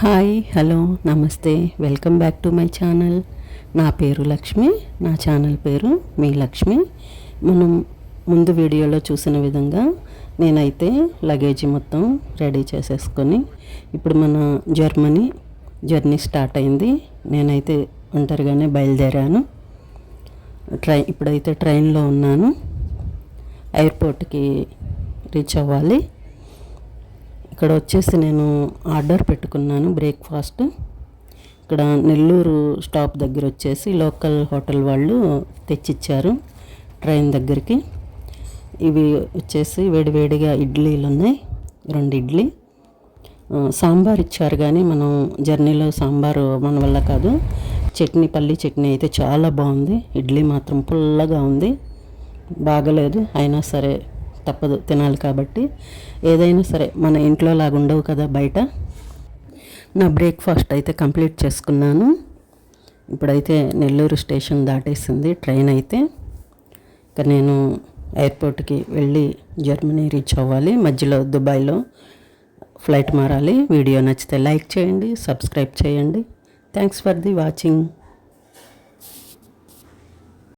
Hi hello నమస్తే welcome back to my channel. నా పేరు లక్ష్మి నా ఛానల్ పేరు మీ లక్ష్మి. మనం ముందు వీడియోలో చూసిన విధంగా నేనైతే లగేజీ మొత్తం రెడీ చేసేసుకొని ఇప్పుడు మన జర్మనీ జర్నీ స్టార్ట్ అయింది. నేనైతే ఒంటరిగానే బయలుదేరాను. ట్రై ఇప్పుడైతే ట్రైన్లో ఉన్నాను. ఎయిర్పోర్ట్కి రీచ్ అవ్వాలి. ఇక్కడ వచ్చేసి నేను ఆర్డర్ పెట్టుకున్నాను బ్రేక్ఫాస్ట్. ఇక్కడ నెల్లూరు స్టాప్ దగ్గర వచ్చేసి లోకల్ హోటల్ వాళ్ళు తెచ్చిచ్చారు ట్రైన్ దగ్గరికి. ఇవి వచ్చేసి వేడివేడిగా ఇడ్లీలు ఉన్నాయి రెండు ఇడ్లీ. సాంబార్ ఇచ్చారు కానీ మనం జర్నీలో సాంబారు మన వల్ల కాదు. చట్నీ పల్లి చట్నీ అయితే చాలా బాగుంది. ఇడ్లీ మాత్రం పుల్లగా ఉంది. బాగలేదు అయినా సరే తప్పదు తినాలి కాబట్టి. ఏదైనా సరే మన ఇంట్లో ఉండవు కదా బయట. నా బ్రేక్ఫాస్ట్ అయితే కంప్లీట్ చేసుకున్నాను. ఇప్పుడైతే నెల్లూరు స్టేషన్ దాటేసింది ట్రైన్ అయితే. ఇక నేను ఎయిర్పోర్ట్కి వెళ్ళి జర్మనీ రీచ్ అవ్వాలి. మధ్యలో దుబాయ్లో ఫ్లైట్ మారాలి. వీడియో నచ్చితే లైక్ చేయండి సబ్స్క్రైబ్ చేయండి. Thanks for the watching.